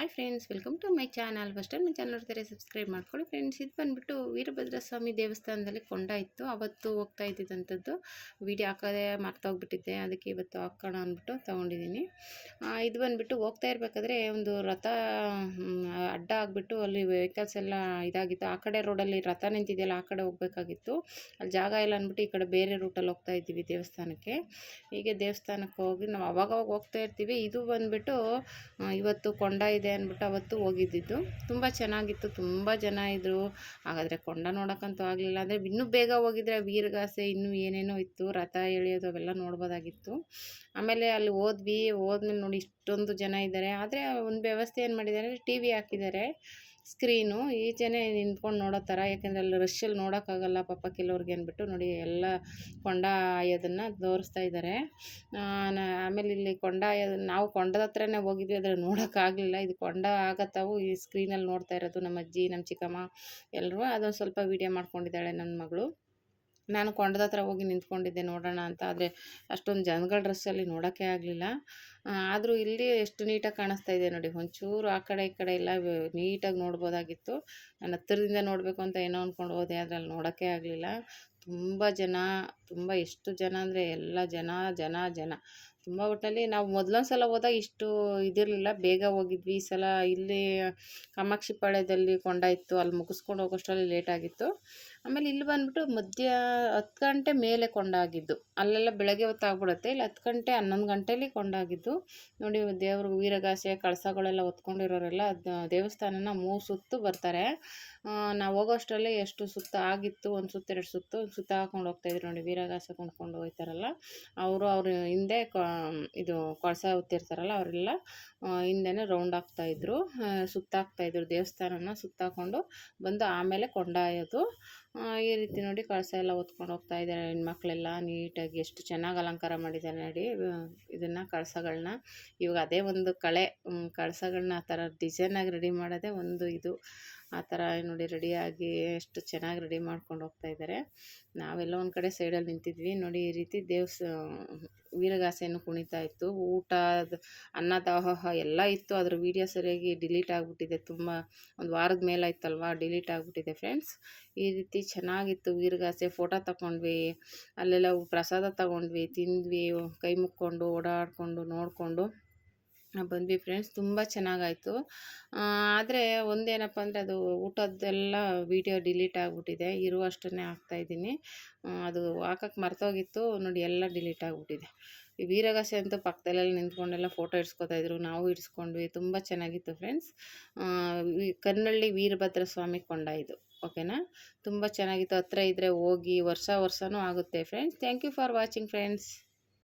Hi friends welcome to my channel first time ನನ್ನ channel ನೋಡ್ತಾರೆ subscribe ಮಾಡ್ಕೊಳ್ಳಿ friends ಇದು ಬಂದುಬಿಟ್ಟು ವೀರಭದ್ರ ಸ್ವಾಮಿ ದೇವಸ್ಥಾನದಲ್ಲಿ ಕೊಂಡ ಇತ್ತು. ಅವತ್ತು ಹೋಗ್ತಾ ಇದ್ದಿದ್ದಂಥದ್ದು. ವಿಡಿಯೋ ಹಾಕೋದೇ ಮರ್ತೋಗ್ಬಿಟ್ಟಿದ್ದೆ ಅದಕ್ಕೆ ಇವತ್ತು ಹಾಕೋಣ ಅಂದ್ಬಿಟ್ಟು ತೊಗೊಂಡಿದ್ದೀನಿ. ಇದು ಬಂದುಬಿಟ್ಟು ಹೋಗ್ತಾ ಇರಬೇಕಾದ್ರೆ ಒಂದು ರಥ ಅಡ್ಡ ಆಗಿಬಿಟ್ಟು ಅಲ್ಲಿ ವೆಹಿಕಲ್ಸ್ ಎಲ್ಲ ಇದಾಗಿತ್ತು. ಆ ಕಡೆ ರೋಡಲ್ಲಿ ರಥ ನಿಂತಿದೆಯಲ್ಲ, ಆ ಕಡೆ ಹೋಗ್ಬೇಕಾಗಿತ್ತು. ಅಲ್ಲಿ ಜಾಗ ಇಲ್ಲ ಅಂದ್ಬಿಟ್ಟು ಈ ಕಡೆ ಬೇರೆ ರೂಟಲ್ಲಿ ಹೋಗ್ತಾ ಇದ್ದೀವಿ ದೇವಸ್ಥಾನಕ್ಕೆ. ಹೀಗೆ ದೇವಸ್ಥಾನಕ್ಕೆ ಹೋಗಿ ನಾವು ಅವಾಗವಾಗ ಹೋಗ್ತಾ ಇರ್ತೀವಿ. ಇದು ಬಂದುಬಿಟ್ಟು ಇವತ್ತು ಕೊಂಡ ಇದೆ. ಅಂದ್ಬಿಟ್ಟು ಅವತ್ತು ಹೋಗಿದ್ದಿದ್ದು. ತುಂಬ ಚೆನ್ನಾಗಿತ್ತು. ತುಂಬ ಜನ ಇದ್ದರು ಹಾಗಾದರೆ ಕೊಂಡ ನೋಡೋಕ್ಕಂತೂ ಆಗಲಿಲ್ಲ. ಅಂದರೆ ಇನ್ನೂ ಬೇಗ ಹೋಗಿದ್ರೆ ವೀರಗಾಸೆ ಇನ್ನೂ ಏನೇನೋ ಇತ್ತು, ರಥ ಎಳೆಯೋದು ಅವೆಲ್ಲ ನೋಡ್ಬೋದಾಗಿತ್ತು. ಆಮೇಲೆ ಅಲ್ಲಿ ಹೋದ್ವಿ. ಹೋದ್ಮೇಲೆ ನೋಡಿ ಇಷ್ಟೊಂದು ಜನ ಇದ್ದಾರೆ. ಆದರೆ ಒಂದು ವ್ಯವಸ್ಥೆ ಏನು ಮಾಡಿದ್ದಾರೆ, ಟಿ ವಿ ಹಾಕಿದ್ದಾರೆ. ಸ್ಕ್ರೀನು ಈಚೆನೇ ನಿಂತ್ಕೊಂಡು ನೋಡೋ ಥರ, ಯಾಕೆಂದರೆ ಅಲ್ಲಿ ರಶ್ಶಲ್ಲಿ ನೋಡೋಕ್ಕಾಗಲ್ಲ ಪಾಪ ಕೆಲವ್ರಿಗೆ ಅಂದ್ಬಿಟ್ಟು ನೋಡಿ ಎಲ್ಲ ಕೊಂಡ ಆಯೋದನ್ನು ತೋರಿಸ್ತಾ ಇದ್ದಾರೆ ಆಮೇಲೆ ಇಲ್ಲಿ ಕೊಂಡ ನಾವು ಕೊಂಡದ ಹತ್ರನೇ ಹೋಗಿದ್ವಿ, ಆದರೆ ನೋಡೋಕ್ಕಾಗಲಿಲ್ಲ. ಇದು ಕೊಂಡ ಆಗತ್ತಾವು, ಈ ಸ್ಕ್ರೀನಲ್ಲಿ ನೋಡ್ತಾ ಇರೋದು ನಮ್ಮ ಅಜ್ಜಿ, ನಮ್ಮ ಚಿಕ್ಕಮ್ಮ ಎಲ್ಲರೂ ಅದೊಂದು ಸ್ವಲ್ಪ ವೀಡಿಯೋ ಮಾಡ್ಕೊಂಡಿದ್ದಾಳೆ ನನ್ನ ಮಗಳು. ನಾನು ಕೊಂಡದ ಹತ್ರ ಹೋಗಿ ನಿಂತ್ಕೊಂಡಿದ್ದೆ ನೋಡೋಣ ಅಂತ, ಆದರೆ ಅಷ್ಟೊಂದು ಜನಗಳ ಡ್ರೆಸ್ಸಲ್ಲಿ ನೋಡೋಕ್ಕೆ ಆಗಲಿಲ್ಲ. ಆದರೂ ಇಲ್ಲಿ ಎಷ್ಟು ನೀಟಾಗಿ ಕಾಣಿಸ್ತಾ ಇದೆ ನೋಡಿ. ಒಂಚೂರು ಆ ಕಡೆ ಈ ಕಡೆ ಎಲ್ಲ ನೀಟಾಗಿ ನೋಡ್ಬೋದಾಗಿತ್ತು. ನಾನು ಹತ್ತಿರದಿಂದ ನೋಡಬೇಕು ಅಂತ ಏನೋ ಅಂದ್ಕೊಂಡು ಹೋದೆ ಆದರೆ ಅಲ್ಲಿ ನೋಡೋಕ್ಕೆ ಆಗಲಿಲ್ಲ. ತುಂಬ ಜನ, ತುಂಬ ಎಷ್ಟು ಜನ ಅಂದರೆ ಎಲ್ಲ ಜನ ಜನ ಜನ. ತುಂಬ ಒಟ್ಟಿನಲ್ಲಿ ನಾವು ಮೊದಲೊಂದು ಸಲ ಹೋದಾಗ ಇಷ್ಟು ಇದಿರಲಿಲ್ಲ. ಬೇಗ ಹೋಗಿದ್ವಿ. ಈ ಸಲ ಇಲ್ಲಿ ಕಾಮಾಕ್ಷಿ ಪಾಳ್ಯದಲ್ಲಿ ಕೊಂಡ ಇತ್ತು ಅಲ್ಲಿ ಮುಗಿಸ್ಕೊಂಡು ಹೋಗೋಷ್ಟರಲ್ಲಿ ಲೇಟ್ ಆಗಿತ್ತು. ಆಮೇಲೆ ಇಲ್ಲಿ ಬಂದ್ಬಿಟ್ಟು ಮಧ್ಯ ಹತ್ತು ಗಂಟೆ ಮೇಲೆ ಕೊಂಡಾಗಿದ್ದು. ಅಲ್ಲೆಲ್ಲ ಬೆಳಗ್ಗೆ ಹೊತ್ತಾಗ್ಬಿಡುತ್ತೆ. ಇಲ್ಲಿ ಹತ್ತು ಗಂಟೆ ಹನ್ನೊಂದು ಗಂಟೇಲಿ ಕೊಂಡಾಗಿದ್ದು. ನೋಡಿ, ದೇವ್ರ ವೀರಗಾಸೆ, ಕಳಸಗಳೆಲ್ಲ ಹೊತ್ಕೊಂಡಿರೋರೆಲ್ಲ ದೇವಸ್ಥಾನನ ಮೂರು ಸುತ್ತು ಬರ್ತಾರೆ ನಾವು ಹೋಗೋಷ್ಟರಲ್ಲಿ ಎಷ್ಟು ಸುತ್ತ ಆಗಿತ್ತು, ಒಂದು ಸುತ್ತು, ಎರಡು ಸುತ್ತು ಸುತ್ತ ಹಾಕೊಂಡು ಹೋಗ್ತಾಯಿದ್ರು ನೋಡಿ, ವೀರಗಾಸೆ ಕೊಂಡ್ಕೊಂಡು ಹೋಗ್ತಾರಲ್ಲ ಅವರು, ಅವ್ರ ಹಿಂದೆ ಇದು ಕಳಸ ಹೊತ್ತಿರ್ತಾರಲ್ಲ ಅವರೆಲ್ಲ ಹಿಂದೆನೇ ರೌಂಡ್ ಹಾಕ್ತಾಯಿದ್ರು ಸುತ್ತಾಕ್ತಾಯಿದ್ರು ದೇವಸ್ಥಾನನ ಸುತ್ತಾಕೊಂಡು ಬಂದು ಆಮೇಲೆ ಕೊಂಡಾಯೋದು. ಈ ರೀತಿ ನೋಡಿ ಕಳಸ ಎಲ್ಲ ಹೊತ್ಕೊಂಡು ಹೋಗ್ತಾ ಇದ್ದಾರೆ ಹೆಣ್ಮಕ್ಳೆಲ್ಲ ನೀಟಾಗಿ ಎಷ್ಟು ಚೆನ್ನಾಗಿ ಅಲಂಕಾರ ಮಾಡಿದ್ದಾರೆ ನೋಡಿ. ಇದನ್ನು ಕಳಸಗಳನ್ನ ಇವಾಗ ಅದೇ ಒಂದು ಕಳೆ ಕಳಸಗಳನ್ನ ಆ ಥರ ಡಿಸೈನಾಗಿ ರೆಡಿ ಮಾಡೋದೇ ಒಂದು ಇದು. ಆ ಥರ ನೋಡಿ ರೆಡಿಯಾಗಿ ಎಷ್ಟು ಚೆನ್ನಾಗಿ ರೆಡಿ ಮಾಡ್ಕೊಂಡು ಹೋಗ್ತಾ ಇದ್ದಾರೆ. ನಾವೆಲ್ಲ ಒಂದು ಕಡೆ ಸೈಡಲ್ಲಿ ನಿಂತಿದ್ವಿ. ನೋಡಿ, ಈ ರೀತಿ ದೇವ್ಸ, ವೀರಗಾಸೆಯನ್ನು ಕುಣಿತಾ ಇತ್ತು. ಊಟ ದಾಹೋಹ ಎಲ್ಲ ಇತ್ತು. ಅದ್ರ ವೀಡಿಯೋ ಸರಿಯಾಗಿ ಡಿಲೀಟ್ ಆಗಿಬಿಟ್ಟಿದೆ. ತುಂಬ ಒಂದು ವಾರದ ಮೇಲೆ ಆಯ್ತಲ್ವಾ? ಡಿಲೀಟ್ ಆಗಿಬಿಟ್ಟಿದೆ ಫ್ರೆಂಡ್ಸ್ ಈ ರೀತಿ ಚೆನ್ನಾಗಿತ್ತು. ವೀರಗಾಸೆ ಫೋಟೋ ತಗೊಂಡ್ವಿ ಅಲ್ಲೆಲ್ಲ ಪ್ರಸಾದ ತಗೊಂಡ್ವಿ. ತಿಂದ್ವಿ, ಕೈ ಮುಕ್ಕೊಂಡು, ಓಡಾಡಿಕೊಂಡು, ನೋಡಿಕೊಂಡು. ಬಂದ್ವಿ ಫ್ರೆಂಡ್ಸ್ ತುಂಬ ಚೆನ್ನಾಗಾಯಿತು. ಆದರೆ ಒಂದೇನಪ್ಪ ಅಂದರೆ ಅದು ಊಟದ್ದೆಲ್ಲ ವೀಡಿಯೋ ಡಿಲೀಟ್ ಆಗಿಬಿಟ್ಟಿದೆ. ಇರುವಷ್ಟನ್ನೇ ಹಾಕ್ತಾಯಿದ್ದೀನಿ ಅದು ಹಾಕಕ್ಕೆ ಮರ್ತೋಗಿತ್ತು. ನೋಡಿ ಎಲ್ಲ ಡಿಲೀಟ್ ಆಗಿಬಿಟ್ಟಿದೆ. ಈ ವೀರಗಾಸೆ ಅಂತೂ ಪಕ್ಕದಲ್ಲೆಲ್ಲ ನಿಂತ್ಕೊಂಡೆಲ್ಲ ಫೋಟೋ ಇಡ್ಸ್ಕೊತಾಯಿದ್ರು ನಾವು ಇಡ್ಸ್ಕೊಂಡ್ವಿ. ತುಂಬ ಚೆನ್ನಾಗಿತ್ತು ಫ್ರೆಂಡ್ಸ್ ಕನ್ನಳ್ಳಿ ವೀರಭದ್ರ ಸ್ವಾಮಿ ಕೊಂಡ ಇದು. ಓಕೆನಾ ತುಂಬ ಚೆನ್ನಾಗಿತ್ತು. ಹತ್ರ ಇದ್ದರೆ ಹೋಗಿ ವರ್ಷ ವರ್ಷವೂ ಆಗುತ್ತೆ friends thank you for watching friends